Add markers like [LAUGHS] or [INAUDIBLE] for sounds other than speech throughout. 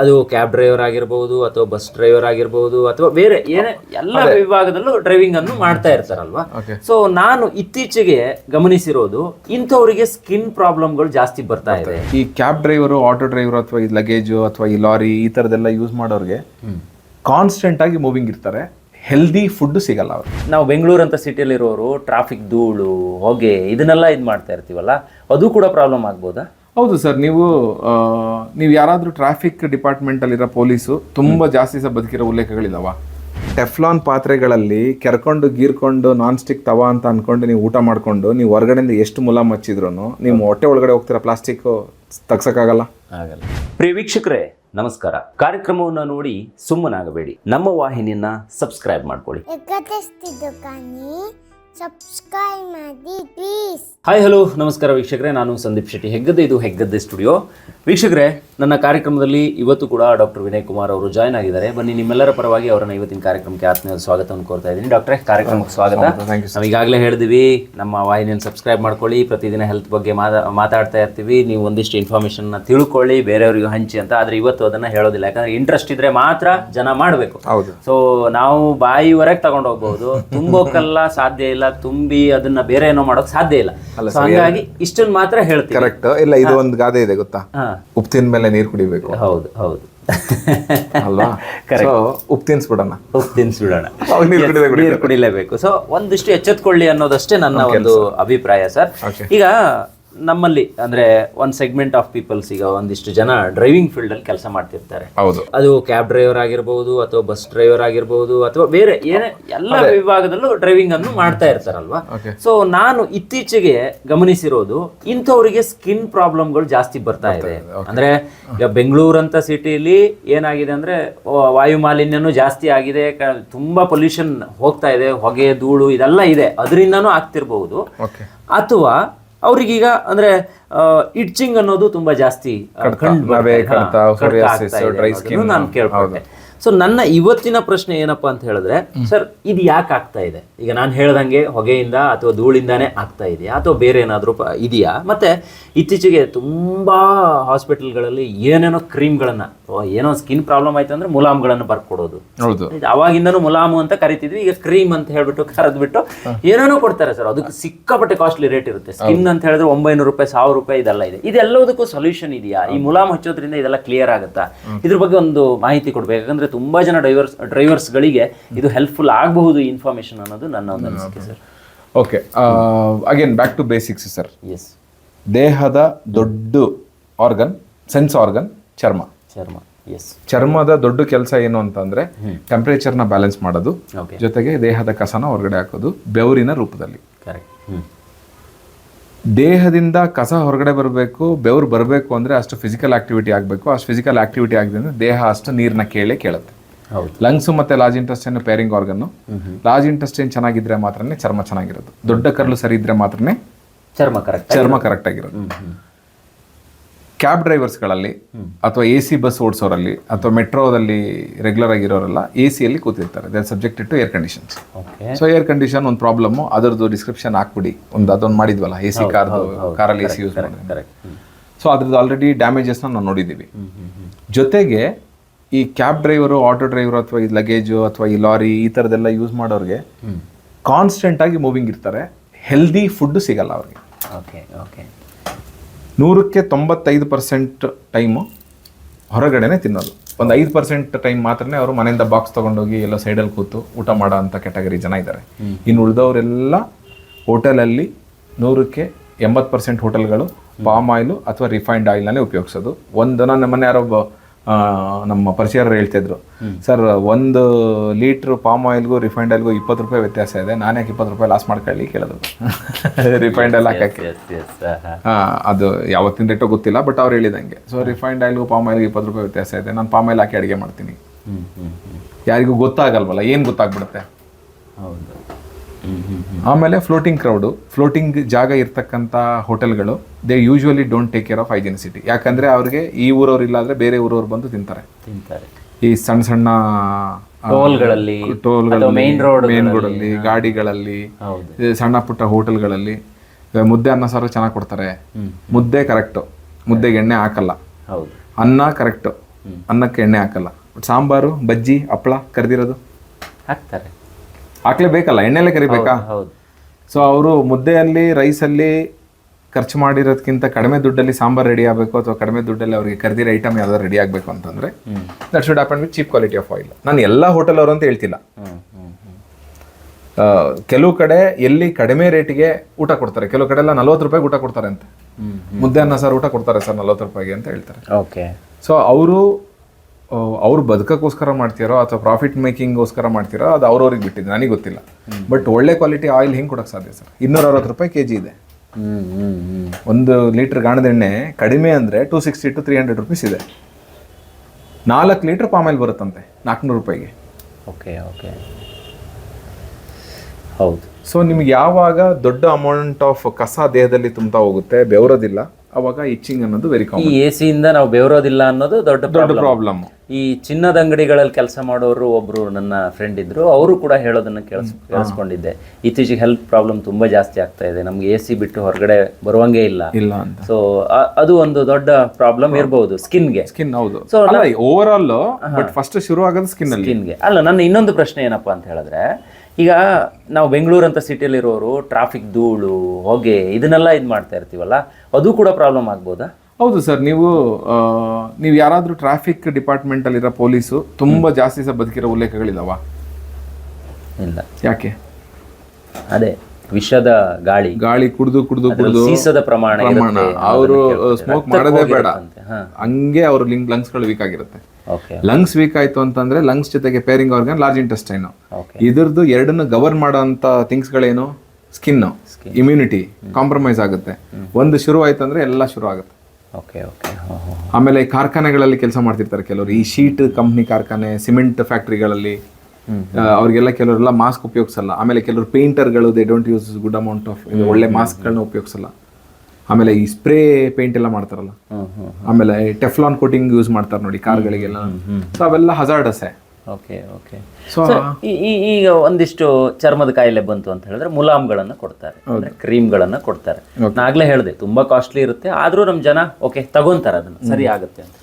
ಅದು cab driver ಆಗಿರ್ಬೋದು ಅಥವಾ ಬಸ್ ಡ್ರೈವರ್ ಆಗಿರ್ಬೋದು ಅಥವಾ ಬೇರೆ ಏನೇ ಎಲ್ಲ ವಿಭಾಗದಲ್ಲೂ ಡ್ರೈವಿಂಗ್ ಅನ್ನು ಮಾಡ್ತಾ ಇರ್ತಾರಲ್ವಾ. ಸೊ ನಾನು ಇತ್ತೀಚೆಗೆ ಗಮನಿಸಿರೋದು ಇಂಥವರಿಗೆ ಸ್ಕಿನ್ ಪ್ರಾಬ್ಲಮ್ಗಳು ಜಾಸ್ತಿ ಬರ್ತಾ ಇದೆ. ಈ ಕ್ಯಾಬ್ ಡ್ರೈವರು ಆಟೋ ಡ್ರೈವರ್ ಅಥವಾ ಈ ಲಗೇಜು ಅಥವಾ ಈ ಲಾರಿ ಈ ಥರದ್ದೆಲ್ಲ ಯೂಸ್ ಮಾಡೋರಿಗೆ ಕಾನ್ಸ್ಟೆಂಟ್ ಆಗಿ ಮೂವಿಂಗ್ ಇರ್ತಾರೆ. ಹೆಲ್ದಿ ಫುಡ್ ಸಿಗಲ್ಲ ಅವ್ರಿಗೆ. ನಾವು ಬೆಂಗಳೂರು ಅಂತ ಸಿಟಿಯಲ್ಲಿರೋರು ಟ್ರಾಫಿಕ್ ಧೂಳು ಹೊಗೆ ಇದನ್ನೆಲ್ಲ ಇದು ಮಾಡ್ತಾ ಇರ್ತೀವಲ್ಲ ಅದು ಕೂಡ ಪ್ರಾಬ್ಲಮ್ ಆಗ್ಬೋದಾ? ಹೌದು ಸರ್ ನೀವು ನೀವು ಯಾರಾದರೂ ಟ್ರಾಫಿಕ್ ಡಿಪಾರ್ಟ್ಮೆಂಟಲ್ಲಿರೋ ಪೊಲೀಸು ತುಂಬ ಜಾಸ್ತಿ ಸಹ ಬದುಕಿರೋ ಉಲ್ಲೇಖಗಳಿದಾವ? ಟೆಫ್ಲಾನ್ ಪಾತ್ರೆಗಳಲ್ಲಿ ಕೆರ್ಕೊಂಡು ಗೀರ್ಕೊಂಡು ನಾನ್ ಸ್ಟಿಕ್ ತವ ಅಂತ ಅಂದ್ಕೊಂಡು ನೀವು ಊಟ ಮಾಡ್ಕೊಂಡು ನೀವು ಹೊರಗಡೆಯಿಂದ ಎಷ್ಟು ಮುಲಾಮ್ ಮಚ್ಚಿದ್ರು ನೀವು ಹೊಟ್ಟೆ ಒಳಗಡೆ ಹೋಗ್ತಿರೋ ಪ್ಲಾಸ್ಟಿಕ್ ತಗ್ಸಕ್ಕಾಗಲ್ಲ? ಆಗಲ್ಲ. ಪ್ರಿಯ ವೀಕ್ಷಕರೇ ನಮಸ್ಕಾರ. ಕಾರ್ಯಕ್ರಮವನ್ನು ನೋಡಿ ಸುಮ್ಮನಾಗಬೇಡಿ. ನಮ್ಮ ವಾಹಿನಿಯನ್ನ ಸಬ್ಸ್ಕ್ರೈಬ್ ಮಾಡ್ಕೊಳ್ಳಿ. ಎಕತೆಸ್ತಿದ್ದು ಸಬ್ಸ್ಕ್ರೈಬ್ ಮಾಡಿ ಪ್ಲೀಸ್ ಹಾಯ್ ಹಲೋ ನಮಸ್ಕಾರ ವೀಕ್ಷಕರೇ. ನಾನು ಸಂದೀಪ್ ಶೆಟ್ಟಿ ಹೆಗ್ಗದ್ದೆ. ಇದು ಹೆಗ್ಗದ್ದೆ ಸ್ಟುಡಿಯೋ. ವೀಕ್ಷಕರೇ ನನ್ನ ಕಾರ್ಯಕ್ರಮದಲ್ಲಿ ಇವತ್ತು ಕೂಡ ಡಾಕ್ಟರ್ ವಿನಯ್ ಕುಮಾರ್ ಅವರು ಜಾಯ್ನ್ ಆಗಿದ್ದಾರೆ. ಬನ್ನಿ ನಿಮ್ಮೆಲ್ಲರ ಪರವಾಗಿ ಅವರನ್ನ ಇವತ್ತಿನ ಕಾರ್ಯಕ್ರಮಕ್ಕೆ ಆತ್ಮೀಯ ಸ್ವಾಗತವನ್ನು ಕೋರ್ತಾ ಇದ್ದೀನಿ. ಡಾಕ್ಟರ್ ಕಾರ್ಯಕ್ರಮಕ್ಕೆ ಸ್ವಾಗತ. ನಾವು ಈಗಾಗಲೇ ಹೇಳಿದ್ವಿ ನಮ್ಮ ವಾಹಿನಿಯನ್ನು ಸಬ್ಸ್ಕ್ರೈಬ್ ಮಾಡ್ಕೊಳ್ಳಿ ಪ್ರತಿದಿನ ಹೆಲ್ತ್ ಬಗ್ಗೆ ಮಾತಾ ಮಾತಾಡ್ತಾ ಇರ್ತೀವಿ. ನೀವು ಒಂದಿಷ್ಟು ಇನ್ಫಾರ್ಮೇಷನ್ನ ತಿಳ್ಕೊಳ್ಳಿ ಬೇರೆಯವರಿಗೂ ಹಂಚಿ ಅಂತ. ಆದರೆ ಇವತ್ತು ಅದನ್ನು ಹೇಳೋದಿಲ್ಲ. ಯಾಕಂದ್ರೆ ಇಂಟ್ರೆಸ್ಟ್ ಇದ್ರೆ ಮಾತ್ರ ಜನ ಮಾಡಬೇಕು. ಹೌದು. ಸೊ ನಾವು ಬಾಯಿವರೆಗೆ ತಗೊಂಡು ಹೋಗ್ಬೋದು [LAUGHS] ತುಂಬೋಕ್ಕಲ್ಲ ಸಾಧ್ಯ ಇಲ್ಲ. ತುಂಬಿ ಅದನ್ನ ಬೇರೆ ಏನೋ ಮಾಡೋಕ್ ಸಾಧ್ಯ ಇಲ್ಲ. ಸೊ ಹಂಗಾಗಿ ಇಷ್ಟನ್ನ ಮಾತ್ರ ಹೇಳ್ತೀವಿ ಕರೆಕ್ಟ್ ಇಲ್ಲ ಇದು ಒಂದು ಗಾದೆ ಇದೆ ಗೊತ್ತಾ? ಹಾ. ಉಪ್ಪು ತಿಂದ ಮೇಲೆ ನೀರು ಕುಡಿಬೇಕು. ಹೌದು ಹೌದು. ಅಲ್ವಾ? ಸೊ ಉಪ್ಪು ತಿನ್ಸ್ಬಿಡೋಣ. ಉಪ್ಪು ತಿನ್ಸ್ಬಿಡೋಣ. ಅವಾಗ ನೀರು ನೀರು ಕುಡಿಲೇಬೇಕು. ಸೊ ಒಂದಿಷ್ಟು ಎಚ್ಚೆತ್ಕೊಳ್ಳಿ ಅನ್ನೋದಷ್ಟೇ ನನ್ನ ಒಂದು ಅಭಿಪ್ರಾಯ ಸರ್ ಈಗ ನಮ್ಮಲ್ಲಿ ಅಂದ್ರೆ ಒಂದು ಸೆಗ್ಮೆಂಟ್ ಆಫ್ ಪೀಪಲ್ಸ್ ಈಗ ಒಂದಿಷ್ಟು ಜನ ಡ್ರೈವಿಂಗ್ ಫೀಲ್ಡ್ ಅಲ್ಲಿ ಕೆಲಸ ಮಾಡ್ತಿರ್ತಾರೆ. ಹೌದು. ಅದು ಕ್ಯಾಬ್ ಡ್ರೈವರ್ ಆಗಿರ್ಬೋದು ಅಥವಾ ಬಸ್ ಡ್ರೈವರ್ ಆಗಿರ್ಬೋದು ಅಥವಾ ಬೇರೆ ಏನೇ ಎಲ್ಲ ವಿಭಾಗದಲ್ಲೂ ಡ್ರೈವಿಂಗ್ ಅನ್ನು ಮಾಡ್ತಾ ಇರ್ತಾರಲ್ವಾ. ಸೊ ನಾನು ಇತ್ತೀಚೆಗೆ ಗಮನಿಸಿರೋದು ಇಂಥವರಿಗೆ ಸ್ಕಿನ್ ಪ್ರಾಬ್ಲಮ್ಗಳು ಜಾಸ್ತಿ ಬರ್ತಾ ಇದೆ. ಅಂದ್ರೆ ಈಗ ಬೆಂಗಳೂರು ಅಂತ ಸಿಟಿಲಿ ಏನಾಗಿದೆ ಅಂದ್ರೆ ವಾಯು ಮಾಲಿನ್ಯನೂ ಜಾಸ್ತಿ ಆಗಿದೆ ತುಂಬಾ ಪೊಲ್ಯೂಷನ್ ಹೋಗ್ತಾ ಇದೆ ಹೊಗೆ ಧೂಳು ಇದೆಲ್ಲ ಇದೆ. ಅದರಿಂದನೂ ಆಗ್ತಿರ್ಬಹುದು ಅಥವಾ ಅವ್ರಿಗೀಗ ಅಂದ್ರೆ ಇಟ್ಚಿಂಗ್ ಅನ್ನೋದು ತುಂಬಾ ಜಾಸ್ತಿ ಕಂಡು. ನಾನು ಕೇಳ್ಕೊಂಡೆ ಸೊ ನನ್ನ ಇವತ್ತಿನ ಪ್ರಶ್ನೆ ಏನಪ್ಪ ಅಂತ ಹೇಳಿದ್ರೆ ಸರ್ ಇದು ಯಾಕೆ ಆಗ್ತಾ ಇದೆ? ಈಗ ನಾನು ಹೇಳ್ದಂಗೆ ಹೊಗೆಯಿಂದ ಅಥವಾ ಧೂಳಿಂದಾನೇ ಆಗ್ತಾ ಇದೆಯಾ? ಅಥವಾ ಬೇರೆ ಏನಾದರೂ ಇದೆಯಾ? ಮತ್ತೆ ಇತ್ತೀಚೆಗೆ ತುಂಬಾ ಹಾಸ್ಪಿಟಲ್ಗಳಲ್ಲಿ ಏನೇನೋ ಕ್ರೀಮ್ಗಳನ್ನ ಏನೋ ಸ್ಕಿನ್ ಪ್ರಾಬ್ಲಮ್ ಆಯ್ತು ಅಂದ್ರೆ ಮುಲಾಮ್ಗಳನ್ನು ಬರ್ಕೊಡೋದು. ಅವಾಗಿಂದನೂ ಮುಲಾಮು ಅಂತ ಕರಿತಿದ್ವಿ ಈಗ ಕ್ರೀಮ್ ಅಂತ ಹೇಳ್ಬಿಟ್ಟು ಕರೆದ್ಬಿಟ್ಟು ಏನೇನೋ ಕೊಡ್ತಾರೆ ಸರ್ ಅದಕ್ಕೆ ಸಿಕ್ಕಾಪಟ್ಟೆ ಕಾಸ್ಟ್ಲಿ ರೇಟ್ ಇರುತ್ತೆ. ಸ್ಕಿನ್ ಅಂತ ಹೇಳಿದ್ರೆ ಒಂಬೈನೂರು ರೂಪಾಯಿ ಸಾವಿರ ರೂಪಾಯಿ ಇದೆಲ್ಲ ಇದೆ. ಇದೆಲ್ಲದಕ್ಕೂ ಸೊಲ್ಯೂಷನ್ ಇದೆಯಾ? ಈ ಮುಲಾಮ್ ಹಚ್ಚೋದ್ರಿಂದ ಇದೆಲ್ಲ ಕ್ಲಿಯರ್ ಆಗುತ್ತಾ? ಇದ್ರ ಬಗ್ಗೆ ಒಂದು ಮಾಹಿತಿ ಕೊಡ್ಬೇಕು. ಯಾಕಂದ್ರೆ ತುಂಬಾ ಜನ ಡ್ರೈವರ್ಸ್ ಡ್ರೈವರ್ಸ್ಗಳಿಗೆ ಇದು ಹೆಲ್ಪ್ಫುಲ್ ಆಗಬಹುದು ಈ ಇನ್ಫಾರ್ಮೇಶನ್ ಅನ್ನೋದು ನನ್ನ ಒಂದು ಅನಿಸಿಕೆ sir okay again back to basics sir yes ದೇಹದ ದೊಡ್ಡ ಆರ್ಗನ್ ಸೆನ್ಸ್ ಆರ್ಗನ್ ಚರ್ಮ. ಚರ್ಮ ಎಸ್ ಚರ್ಮದ ದೊಡ್ಡ ಕೆಲಸ ಏನು ಅಂತಂದ್ರೆ ಟೆಂಪ್ರೇಚರ್ನ ಬ್ಯಾಲೆನ್ಸ್ ಮಾಡೋದು. ಜೊತೆಗೆ ದೇಹದ ಕಸನ ಹೊರಗಡೆ ಹಾಕೋದು ಬೆವರಿನ ರೂಪದಲ್ಲಿ. ಕರೆಕ್ಟ್ ದೇಹದಿಂದ ಕಸ ಹೊರಗಡೆ ಬರಬೇಕು ಬೆವರು ಬರಬೇಕು ಅಂದ್ರೆ ಅಷ್ಟು ಫಿಸಿಕಲ್ ಆಕ್ಟಿವಿಟಿ ಆಗಬೇಕು. ಅಷ್ಟು ಫಿಸಿಕಲ್ ಆಕ್ಟಿವಿಟಿ ಆಗಿದೆ ಅಂದ್ರೆ ದೇಹ ಅಷ್ಟು ನೀರನ್ನ ಕೇಳೇ ಕೇಳುತ್ತೆ. ಹೌದು. ಲಂಗ್ಸ್ ಮತ್ತೆ ಲಾರ್ಜ್ ಇಂಟೆಸ್ಟೈನ್ ಪೇರಿಂಗ್ ಆರ್ಗನ್ನು ಲಾರ್ಜ್ ಇಂಟೆಸ್ಟೈನ್ ಚೆನ್ನಾಗಿದ್ರೆ ಮಾತ್ರನೇ ಚರ್ಮ ಚೆನ್ನಾಗಿರೋದು ದೊಡ್ಡ ಕರ್ಲು ಸರಿ ಇದ್ರೆ ಮಾತ್ರನೇ ಚರ್ಮ ಕರೆಕ್ಟ್ ಚರ್ಮ ಕರೆಕ್ಟ್ ಆಗಿರೋದು ಕ್ಯಾಬ್ ಡ್ರೈವರ್ಸ್ಗಳಲ್ಲಿ ಅಥವಾ ಎ ಸಿ ಬಸ್ ಓಡಿಸೋರಲ್ಲಿ ಅಥವಾ ಮೆಟ್ರೋದಲ್ಲಿ ರೆಗ್ಯುಲರ್ ಆಗಿರೋರೆಲ್ಲ ಎ ಸಿಯಲ್ಲಿ ಕೂತಿರ್ತಾರೆ. They are subjected to air conditions okay so air condition ಒಂದು ಪ್ರಾಬ್ಲಮ್ ಅದರದ್ದು ಡಿಸ್ಕ್ರಿಪ್ಷನ್ ಹಾಕ್ಬಿಡಿ. ಒಂದು ಅದೊಂದು ಮಾಡಿದ್ವಲ್ಲ ಎ ಸಿ ಕಾರ್ದು ಕಾರಲ್ಲಿ A C use correct so ಅದ್ರದ್ದು ಆಲ್ರೆಡಿ ಡ್ಯಾಮೇಜಸ್ನ ನಾವು ನೋಡಿದ್ದೀವಿ. ಜೊತೆಗೆ ಈ ಕ್ಯಾಬ್ ಡ್ರೈವರು ಆಟೋ ಡ್ರೈವರ್ ಅಥವಾ ಈ ಲಗೇಜು ಅಥವಾ ಈ ಲಾರಿ ಈ ಥರದ್ದೆಲ್ಲ ಯೂಸ್ ಮಾಡೋರಿಗೆ ಕಾನ್ಸ್ಟೆಂಟಾಗಿ ಮೂವಿಂಗ್ ಇರ್ತಾರೆ. ಹೆಲ್ದಿ ಫುಡ್ ಸಿಗಲ್ಲ ಅವ್ರಿಗೆ. ಓಕೆ ಓಕೆ ನೂರಕ್ಕೆ ತೊಂಬತ್ತೈದು ಪರ್ಸೆಂಟ್ ಟೈಮು ಹೊರಗಡೆನೆ ತಿನ್ನೋದು. ಒಂದು ಐದು ಪರ್ಸೆಂಟ್ ಟೈಮ್ ಮಾತ್ರನೇ ಅವರು ಮನೆಯಿಂದ ಬಾಕ್ಸ್ ತೊಗೊಂಡೋಗಿ ಎಲ್ಲ ಸೈಡಲ್ಲಿ ಕೂತು ಊಟ ಮಾಡೋ ಅಂಥ ಕ್ಯಾಟಗರಿ ಜನ ಇದ್ದಾರೆ ಇನ್ನು ಉಳಿದವರೆಲ್ಲ ಹೋಟೆಲಲ್ಲಿ ನೂರಕ್ಕೆ ಎಂಬತ್ತು ಪರ್ಸೆಂಟ್ ಹೋಟೆಲ್ಗಳು ಪಾಮ್ ಆಯಿಲು ಅಥವಾ ರಿಫೈನ್ಡ್ ಆಯಿಲ್ನೇ ಉಪಯೋಗಿಸೋದು. ಒಂದು ನನ್ನ ಮನೆ ಯಾರೊಬ್ಬ ನಮ್ಮ ಪರಿಚಯರು ಹೇಳ್ತಿದ್ರು. ಸರ್ ಒಂದು ಲೀಟ್ರ್ ಪಾಮ್ ಆಯಿಲ್ಗೂ ರಿಫೈಂಡ್ ಆಯಿಲ್ಗೂ ಇಪ್ಪತ್ತು ರೂಪಾಯಿ ವ್ಯತ್ಯಾಸ ಇದೆ. ನಾನು ಯಾಕೆ ಇಪ್ಪತ್ತು ರೂಪಾಯಿ ಲಾಸ್ ಮಾಡ್ಕೊಳ್ಳಿ? ಕೇಳಿದ್ರು. [LAUGHS] ರಿಫೈಂಡ್ ಆಯಿಲ್ ಹಾಕಕ್ಕೆ. ಅದು ಯಾವತ್ತಿನ ರೇಟೋ ಗೊತ್ತಿಲ್ಲ ಬಟ್ ಅವ್ರು ಹೇಳಿದಂಗೆ. ಸೊ ರಿಫೈಂಡ್ ಆಯಿಲ್ಗೂ ಪಾಮ್ ಆಯಿಲ್ಗೆ ಇಪ್ಪತ್ತು ರೂಪಾಯಿ ವ್ಯತ್ಯಾಸ ಇದೆ. ನಾನು ಪಾಮ್ ಆಯಿಲ್ ಹಾಕಿ ಅಡುಗೆ ಮಾಡ್ತೀನಿ. ಯಾರಿಗೂ ಗೊತ್ತಾಗಲ್ವಲ್ಲ ಏನು ಗೊತ್ತಾಗ್ಬಿಡುತ್ತೆ? ಹೌದು. ಆಮೇಲೆ ಫ್ಲೋಟಿಂಗ್ ಕ್ರೌಡು ಫ್ಲೋಟಿಂಗ್ ಜಾಗ ಇರ್ತಕ್ಕಂಥ ಹೋಟೆಲ್ಗಳು they usually don't take care of hygienicity ಯಾಕಂದ್ರೆ ಅವ್ರಿಗೆ ಈ ಊರವ್ರು ಇಲ್ಲ ಅಂದ್ರೆ ಬೇರೆ ಊರವ್ರು ಬಂದು ತಿಂತಾರೆ. ತಿಂತಾರೆ. ಈ ಸಣ್ಣ ಸಣ್ಣ ಟೋಲ್ಗಳಲ್ಲಿ ಟೋಲ್ಗಳಲ್ಲಿ ಮೇನ್ ರೋಡ್ ಮೇನ್ ರೋಡಲ್ಲಿ ಗಾಡಿಗಳಲ್ಲಿ ಸಣ್ಣ ಪುಟ್ಟ ಹೋಟೆಲ್ಗಳಲ್ಲಿ ಮುದ್ದೆ ಅನ್ನ ಸಾರು ಚೆನ್ನಾಗಿ ಕೊಡ್ತಾರೆ. ಮುದ್ದೆ ಕರೆಕ್ಟು ಮುದ್ದೆಗೆ ಎಣ್ಣೆ ಹಾಕಲ್ಲ. ಅನ್ನ ಕರೆಕ್ಟು ಅನ್ನಕ್ಕೆ ಎಣ್ಣೆ ಹಾಕಲ್ಲ. ಸಾಂಬಾರು ಬಜ್ಜಿ ಹಪ್ಪಳ ಕರೆದಿರೋದು? ಹಾಕ್ತಾರೆ. ಹಾಕ್ಲೇಬೇಕಲ್ಲ ಎಣ್ಣೆಲೆ ಕರಿಬೇಕಾ? ಹೌದು ಸೊ ಅವರು ಮುದ್ದೆಯಲ್ಲಿ ರೈಸಲ್ಲಿ ಖರ್ಚು ಮಾಡಿರೋದಕ್ಕಿಂತ ಕಡಿಮೆ ದುಡ್ಡಲ್ಲಿ ಸಾಂಬಾರ್ ರೆಡಿ ಆಗಬೇಕು ಅಥವಾ ಕಡಿಮೆ ದುಡ್ಡಲ್ಲಿ ಅವರಿಗೆ ಕರೆದಿರೋ ಐಟಮ್ ಯಾವ್ದಾದ್ರು ರೆಡಿ ಆಗಬೇಕು ಅಂತಂದ್ರೆ that should happen with cheap quality of oil ನಾನು ಎಲ್ಲ ಹೋಟೆಲ್ ಅವರು ಅಂತ ಹೇಳ್ತಿಲ್ಲ. ಕೆಲವು ಕಡೆ ಎಲ್ಲಿ ಕಡಿಮೆ ರೇಟಿಗೆ ಊಟ ಕೊಡ್ತಾರೆ. ಕೆಲವು ಕಡೆ ಎಲ್ಲ ನಲ್ವತ್ತು ರೂಪಾಯಿಗೆ ಊಟ ಕೊಡ್ತಾರೆ ಅಂತ. ಮುದ್ದೆ ಅನ್ನ ಸರ್ ಊಟ ಕೊಡ್ತಾರೆ ಸರ್ ನಲ್ವತ್ತು ರೂಪಾಯಿಗೆ ಅಂತ ಹೇಳ್ತಾರೆ. ಓಕೆ ಸೊ ಅವರು ಅವ್ರು ಬದುಕೋಕ್ಕೋಸ್ಕರ ಮಾಡ್ತೀರೋ ಅಥವಾ ಪ್ರಾಫಿಟ್ ಮೇಕಿಂಗ್ಗೋಸ್ಕರ ಮಾಡ್ತೀರೋ ಅದು ಅವ್ರವ್ರಿಗೆ ಬಿಟ್ಟಿದ್ದು. ನನಗೆ ಗೊತ್ತಿಲ್ಲ. ಬಟ್ ಒಳ್ಳೆ ಕ್ವಾಲಿಟಿ ಆಯಿಲ್ ಹೆಂಗೆ ಕೊಡೋಕೆ ಸಾಧ್ಯ ಸರ್? ಇನ್ನೂರ ಅರವತ್ತು ರೂಪಾಯಿ ಕೆ ಜಿ ಇದೆ ಒಂದು ಲೀಟ್ರ್ ಗಾಣದ ಎಣ್ಣೆ ಕಡಿಮೆ ಅಂದರೆ two sixty to three hundred rupees ಇದೆ. ನಾಲ್ಕು ಲೀಟ್ರ್ ಪಾಮಾಯಿಲ್ ಬರುತ್ತಂತೆ ನಾಲ್ಕುನೂರು ರೂಪಾಯಿಗೆ. ಓಕೆ ಓಕೆ ಹೌದು. ಸೊ ನಿಮ್ಗೆ ಯಾವಾಗ ದೊಡ್ಡ ಅಮೌಂಟ್ ಆಫ್ ಕಸ ದೇಹದಲ್ಲಿ ತುಂಬ್ತಾ ಹೋಗುತ್ತೆ ಬೆವರೋದಿಲ್ಲ ಅವಾಗ ಇಚ್ಚಿಂಗ್ ಅನ್ನೋದು ವೆರಿ ಕಾಮನ್ ಈ ಎ ಸಿಯಿಂದ ನಾವು ಬೆವರೋದಿಲ್ಲ ಅನ್ನೋದು ದೊಡ್ಡ ದೊಡ್ಡ ಪ್ರಾಬ್ಲಮ್ ಈ ಚಿನ್ನದ ಅಂಗಡಿಗಳಲ್ಲಿ ಕೆಲಸ ಮಾಡೋರು ಒಬ್ರು ನನ್ನ ಫ್ರೆಂಡ್ ಇದ್ರು ಅವರು ಕೂಡ ಹೇಳೋದನ್ನ ಕೇಳಿಸ್ ಕೇಳಿಸ್ಕೊಂಡಿದ್ದೆ. ಇತ್ತೀಚೆಗೆ ಹೆಲ್ತ್ ಪ್ರಾಬ್ಲಮ್ ತುಂಬಾ ಜಾಸ್ತಿ ಆಗ್ತಾ ಇದೆ. ನಮ್ಗೆ ಎ ಸಿ ಬಿಟ್ಟು ಹೊರಗಡೆ ಬರುವಂಗೆ ಇಲ್ಲ. ಇಲ್ಲ ಅಂತ. ಸೊ ಅದು ಒಂದು ದೊಡ್ಡ ಪ್ರಾಬ್ಲಮ್ ಇರ್ಬೋದು ಸ್ಕಿನ್ಗೆ. ಸ್ಕಿನ್ ಹೌದು. ಸೊ ಅಲ್ಲ ಓವರ್ ಆಲ್ ಬಟ್ ಫಸ್ಟ್ ಶುರು ಆಗೋದು ಸ್ಕಿನ್ ಸ್ಕಿನ್ಗೆ ಅಲ್ಲ ನನ್ನ ಇನ್ನೊಂದು ಪ್ರಶ್ನೆ ಏನಪ್ಪಾ ಅಂತ ಹೇಳಿದ್ರೆ ಈಗ ನಾವು ಬೆಂಗಳೂರು ಅಂತ ಸಿಟಿಯಲ್ಲಿರೋರು ಟ್ರಾಫಿಕ್ ಧೂಳು ಹೊಗೆ ಇದನ್ನೆಲ್ಲ ಇದು ಮಾಡ್ತಾ ಇರ್ತೀವಲ್ಲ ಅದು ಕೂಡ ಪ್ರಾಬ್ಲಮ್ ಆಗ್ಬೋದಾ? ಹೌದು ಸರ್ ನೀವು ನೀವು ಯಾರಾದರೂ ಟ್ರಾಫಿಕ್ ಡಿಪಾರ್ಟ್ಮೆಂಟಲ್ಲಿರೋ ಪೊಲೀಸು ತುಂಬಾ ಜಾಸ್ತಿ ಸಹ ಬದುಕಿರೋ ಉಲ್ಲೇಖಗಳಿದಾವ? ಇಲ್ಲ. ಯಾಕೆ? ಅದೇ ವಿಷದ ಗಾಳಿ. ಗಾಳಿ ಕುಡಿದು ಕುಡಿದು ಕುಡಿದು ಸೀಸದ ಪ್ರಮಾಣ ಪ್ರಮಾಣ. ಅವರು ಸ್ಮೋಕ್ ಮಾಡೋದೇ ಬೇಡ. ಹಂಗೆ ಅವ್ರ ಲಿಂಗ್ ಲಂಗ್ಸ್ಗಳು ವೀಕ್ ಆಗಿರುತ್ತೆ. ಲಂಗ್ಸ್ ವೀಕ್ ಆಯ್ತು ಅಂತಂದ್ರೆ ಲಂಗ್ಸ್ ಜೊತೆಗೆ ಪೇರಿಂಗ್ ಆರ್ಗನ್ ಲಾರ್ಜ್ ಇಂಟೆಸ್ಟೈನ್ ಇದ್ರದ್ದು ಎರಡನ್ನು ಗವರ್ನ್ ಮಾಡೋ ಅಂತ ಥಿಂಗ್ಸ್ಗಳೇನು ಸ್ಕಿನ್ ಇಮ್ಯುನಿಟಿ ಕಾಂಪ್ರಮೈಸ್ ಆಗುತ್ತೆ. ಒಂದು ಶುರು ಆಯ್ತು ಅಂದ್ರೆ ಎಲ್ಲ ಶುರು ಆಗುತ್ತೆ ಓಕೆ ಓಕೆ ಆಮೇಲೆ ಈ ಕಾರ್ಖಾನೆಗಳಲ್ಲಿ ಕೆಲಸ ಮಾಡ್ತಿರ್ತಾರೆ ಕೆಲವರು. ಈ ಶೀಟ್ ಕಂಪ್ನಿ ಕಾರ್ಖಾನೆ ಸಿಮೆಂಟ್ ಫ್ಯಾಕ್ಟ್ರಿಗಳಲ್ಲಿ ಅವರಿಗೆಲ್ಲ ಕೆಲವರೆಲ್ಲ ಮಾಸ್ಕ್ ಉಪಯೋಗಿಸಲ್ಲ. ಆಮೇಲೆ ಕೆಲವರು ಪೇಂಟರ್ಗಳು they don't use good amount of ಒಳ್ಳೆ ಮಾಸ್ಕ್ಗಳನ್ನ ಉಪಯೋಗಿಸಲ್ಲ. ಆಮೇಲೆ ಈ ಸ್ಪ್ರೇ ಪೇಂಟ್ ಎಲ್ಲ ಮಾಡ್ತಾರಲ್ಲ. ಆಮೇಲೆ ಟೆಫ್ಲಾನ್ ಕೋಟಿಂಗ್ ಯೂಸ್ ಮಾಡ್ತಾರೆ ನೋಡಿ ಕಾರ್ಗಳಿಗೆಲ್ಲ. ಸೊ ಅವೆಲ್ಲ ಹಜಾರ್ಡಸೆ ಓಕೆ ಓಕೆ ಸೊ ಈಗ ಒಂದಿಷ್ಟು ಚರ್ಮದ ಕಾಯಿಲೆ ಬಂತು ಅಂತ ಹೇಳಿದ್ರೆ ಮುಲಾಮ್ಗಳನ್ನು ಕೊಡ್ತಾರೆ. ಅಂದ್ರೆ ಕ್ರೀಮ್ಗಳನ್ನ ಕೊಡ್ತಾರೆ. ನಾಗ್ಲೇ ಹೇಳಿದೆ ತುಂಬಾ ಕಾಸ್ಟ್ಲಿ ಇರುತ್ತೆ ಆದ್ರೂ ನಮ್ಮ ಜನ ಓಕೆ ತಗೊಂತಾರೆ ಅದನ್ನ ಸರಿ ಆಗುತ್ತೆ ಅಂತ.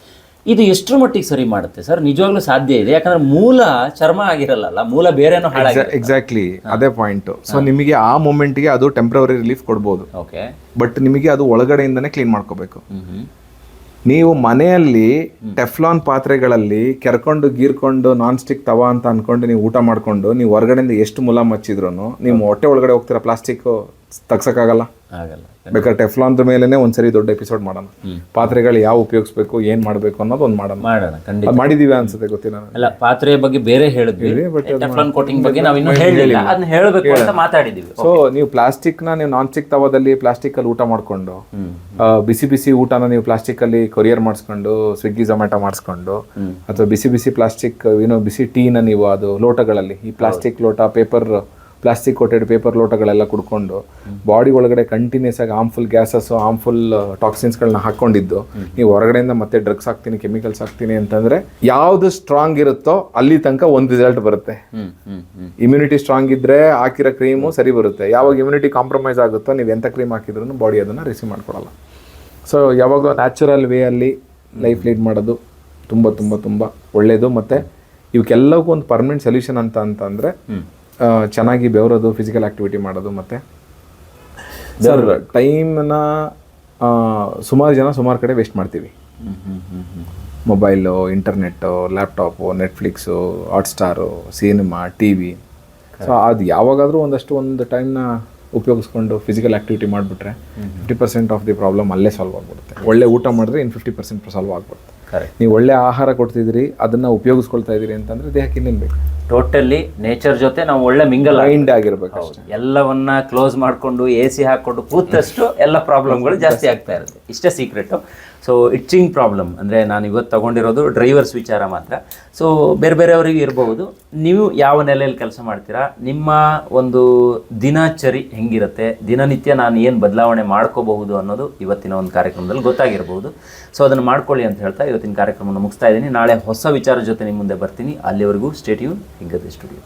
ಇದು ಎಷ್ಟರ ಮಟ್ಟಿಗೆ ಸರಿ ಮಾಡುತ್ತೆ? ಸರ್ ನಿಜವಾಗ್ಲೂ ಸಾಧ್ಯ ಇದೆ? ಯಾಕಂದ್ರೆ ಮೂಲ ಚರ್ಮ ಆಗಿರಲ್ಲ ಮೂಲ ಬೇರೆನೋ ಹಾಳಾಗಿದೆ ಎಕ್ಸಾಕ್ಟ್ಲಿ ಅದೇ ಪಾಯಿಂಟ್ ಸೊ ನಿಮಗೆ ಆ ಮೂಮೆಂಟ್ಗೆ ಅದು ಟೆಂಪ್ರವರಿ ರಿಲೀಫ್ ಕೊಡ್ಬೋದು. ಓಕೆ ಬಟ್ ನಿಮಗೆ ಅದು ಒಳಗಡೆಯಿಂದನೇ ಕ್ಲೀನ್ ಮಾಡ್ಕೋಬೇಕು. ನೀವು ಮನೆಯಲ್ಲಿ ಟೆಫ್ಲಾನ್ ಪಾತ್ರೆಗಳಲ್ಲಿ ಕೆರ್ಕೊಂಡು ಗೀರ್ಕೊಂಡು ನಾನ್ ಸ್ಟಿಕ್ ತವ ಅಂತ ಅನ್ಕೊಂಡು ನೀವು ಊಟ ಮಾಡ್ಕೊಂಡು ನೀವು ಹೊರಗಡೆಯಿಂದ ಎಷ್ಟು ಮುಲಾಮ್ ಹಚ್ಚಿದ್ರು ನೀವು ಹೊಟ್ಟೆ ಒಳಗಡೆ ಹೋಗ್ತೀರಾ ಪ್ಲಾಸ್ಟಿಕ್ ತಗ್ಸಕ್ಕಾಗಲ್ಲ. ಆಗಲ್ಲ. ಬೇಕಾದ್ರೆ ಟೆಫ್ಲಾನ್ದ ಮೇಲೆ ಒಂದ್ಸರಿ ದೊಡ್ಡ ಎಪಿಸೋಡ್ ಮಾಡೋಣ. ಪಾತ್ರೆಗಳು ಯಾವ ಉಪಯೋಗಿಸ್ಬೇಕು ಏನ್ ಮಾಡಬೇಕು ಅನ್ನೋದು ಒಂದು ಮಾಡೋಣ. ಮಾಡೋಣ ಖಂಡಿತ. ಅದು ಮಾಡಿದೀವಿ ಅನ್ಸುತ್ತೆ ಗೊತ್ತಿಲ್ಲ. ಅಲ್ಲ ಪಾತ್ರೆ ಬಗ್ಗೆ ಬೇರೆ ಹೇಳಿದ್ವಿ. ಟೆಫ್ಲಾನ್ ಕೋಟಿಂಗ್ ಬಗ್ಗೆ ನಾವು ಇನ್ನೂ ಅದನ್ನ ಹೇಳಬೇಕು ಅಂತ ಮಾತಾಡಿದೀವಿ. ಸೊ ನೀವು ಪ್ಲಾಸ್ಟಿಕ್ನ ನೀವು ನಾನ್ ಸ್ಟಿಕ್ ತವದಲ್ಲಿ ಪ್ಲಾಸ್ಟಿಕ್ ಅಲ್ಲಿ ಊಟ ಮಾಡ್ಕೊಂಡು ಬಿಸಿ ಬಿಸಿ ಊಟನ ನೀವು ಪ್ಲಾಸ್ಟಿಕ್ ಅಲ್ಲಿ ಕೊರಿಯರ್ ಮಾಡಿಸ್ಕೊಂಡು ಸ್ವಿಗ್ಗಿ ಝೊಮ್ಯಾಟೊ ಮಾಡಿಸ್ಕೊಂಡು ಅಥವಾ ಬಿಸಿ ಬಿಸಿ ಪ್ಲಾಸ್ಟಿಕ್ ಏನೋ ಬಿಸಿ ಟೀನ ನೀವು ಅದು ಲೋಟಗಳಲ್ಲಿ ಈ ಪ್ಲಾಸ್ಟಿಕ್ ಲೋಟ ಪೇಪರ್ ಪ್ಲಾಸ್ಟಿಕ್ ಕೋಟೆಡ್ ಪೇಪರ್ ಲೋಟಗಳೆಲ್ಲ ಕುಡ್ಕೊಂಡು ಬಾಡಿ ಒಳಗಡೆ ಕಂಟಿನ್ಯೂಸ್ ಆಗಿ ಹಾರ್ಮ್ಫುಲ್ ಗ್ಯಾಸಸ್ ಹಾರ್ಮ್ಫುಲ್ ಟಾಕ್ಸಿನ್ಸ್ಗಳನ್ನ ಹಾಕೊಂಡಿದ್ದು. ನೀವು ಹೊರಗಡೆಯಿಂದ ಮತ್ತೆ ಡ್ರಗ್ಸ್ ಹಾಕ್ತೀನಿ ಕೆಮಿಕಲ್ಸ್ ಹಾಕ್ತೀನಿ ಅಂತಂದ್ರೆ ಯಾವುದು ಸ್ಟ್ರಾಂಗ್ ಇರುತ್ತೋ ಅಲ್ಲಿ ತನಕ ಒಂದು ರಿಸಲ್ಟ್ ಬರುತ್ತೆ. ಇಮ್ಯುನಿಟಿ ಸ್ಟ್ರಾಂಗ್ ಇದ್ರೆ ಹಾಕಿರೋ ಕ್ರೀಮು ಸರಿ ಬರುತ್ತೆ. ಯಾವಾಗ ಇಮ್ಯುನಿಟಿ ಕಾಂಪ್ರಮೈಸ್ ಆಗುತ್ತೋ ನೀವು ಎಂಥ ಕ್ರೀಮ್ ಹಾಕಿದ್ರು ಬಾಡಿ ಅದನ್ನು ರಿಸೀವ್ ಮಾಡ್ಕೊಳ್ಳಲ್ಲ ಸೊ ಯಾವಾಗ ನ್ಯಾಚುರಲ್ ವೇ ಅಲ್ಲಿ ಲೈಫ್ ಲೀಡ್ ಮಾಡೋದು ತುಂಬ ತುಂಬ ತುಂಬ ಒಳ್ಳೆಯದು ಮತ್ತು ಇವಕ್ಕೆಲ್ಲವಕ್ಕೂ ಒಂದು ಪರ್ಮನೆಂಟ್ ಸೊಲ್ಯೂಷನ್ ಅಂತ ಅಂತಂದರೆ ಚೆನ್ನಾಗಿ ಬೆವರೋದು ಫಿಸಿಕಲ್ ಆ್ಯಕ್ಟಿವಿಟಿ ಮಾಡೋದು ಮತ್ತು. ಸರ್ ಟೈಮ್ನ ಸುಮಾರು ಜನ ಸುಮಾರು ಕಡೆ ವೇಸ್ಟ್ ಮಾಡ್ತೀವಿ. Mobile internet laptop Netflix Hotstar cinema T V so ಅದು ಯಾವಾಗಾದರೂ ಒಂದಷ್ಟು ಒಂದು ಟೈಮ್ನ ಉಪಯೋಗಿಸ್ಕೊಂಡು ಫಿಸಿಕಲ್ ಆ್ಯಕ್ಟಿವಿಟಿ ಮಾಡಿಬಿಟ್ರೆ fifty percent of the problem ಅಲ್ಲೇ ಸಾಲ್ವ್ ಆಗಿಬಿಡುತ್ತೆ. ಒಳ್ಳೆ ಊಟ ಮಾಡಿದ್ರೆ ಇನ್ನು ಫಿಫ್ಟಿ ಪರ್ಸೆಂಟ್ ಸಾಲ್ವ್ ಆಗ್ಬಿಡುತ್ತೆ. ನೀವು ಒಳ್ಳೆ ಆಹಾರ ಕೊಡ್ತಿದ್ದೀರಿ ಅದನ್ನು ಉಪಯೋಗಿಸ್ಕೊಳ್ತಾ ಇದ್ದೀರಿ ಅಂತಂದರೆ ದೇಹಕ್ಕೆ ಇನ್ನೇನು ಬೇಕು? ಟೋಟಲಿ ನೇಚರ್ ಜೊತೆ ನಾವು ಒಳ್ಳೆ ಮಿಂಗಲ್ ಮೈಂಡ್ ಆಗಿರ್ಬೇಕು ಎಲ್ಲವನ್ನ ಕ್ಲೋಸ್ ಮಾಡಿಕೊಂಡು ಎ ಸಿ ಹಾಕ್ಕೊಂಡು ಕೂತಷ್ಟು ಎಲ್ಲ ಪ್ರಾಬ್ಲಮ್ಗಳು ಜಾಸ್ತಿ ಆಗ್ತಾ ಇರುತ್ತೆ. ಇಷ್ಟೇ ಸೀಕ್ರೆಟು ಸೊ ಇಟ್ಚಿಂಗ್ ಪ್ರಾಬ್ಲಮ್ ಅಂದರೆ ನಾನು ಇವತ್ತು ತೊಗೊಂಡಿರೋದು ಡ್ರೈವರ್ಸ್ ವಿಚಾರ ಮಾತ್ರ. ಸೊ ಬೇರೆ ಬೇರೆಯವರಿಗೆ ಇರಬಹುದು ನೀವು ಯಾವ ನೆಲೆಯಲ್ಲಿ ಕೆಲಸ ಮಾಡ್ತೀರಾ? ನಿಮ್ಮ ಒಂದು ದಿನಚರಿ ಹೆಂಗಿರುತ್ತೆ? ದಿನನಿತ್ಯ ನಾನು ಏನು ಬದಲಾವಣೆ ಮಾಡ್ಕೋಬಹುದು ಅನ್ನೋದು ಇವತ್ತಿನ ಒಂದು ಕಾರ್ಯಕ್ರಮದಲ್ಲಿ ಗೊತ್ತಾಗಿರ್ಬೋದು. ಸೊ ಅದನ್ನು ಮಾಡ್ಕೊಳ್ಳಿ ಅಂತ ಹೇಳ್ತಾ ಇವತ್ತಿನ ಕಾರ್ಯಕ್ರಮವನ್ನು ಮುಗಿಸ್ತಾ ಇದ್ದೀನಿ. ನಾಳೆ ಹೊಸ ವಿಚಾರ ಜೊತೆ ನಿಮ್ಮ ಮುಂದೆ ಬರ್ತೀನಿ. ಅಲ್ಲಿವರೆಗೂ ಸ್ಟೇಟ್ಯೂನ್ ಹಿಂಗದೆ ಸ್ಟುಡಿಯೋ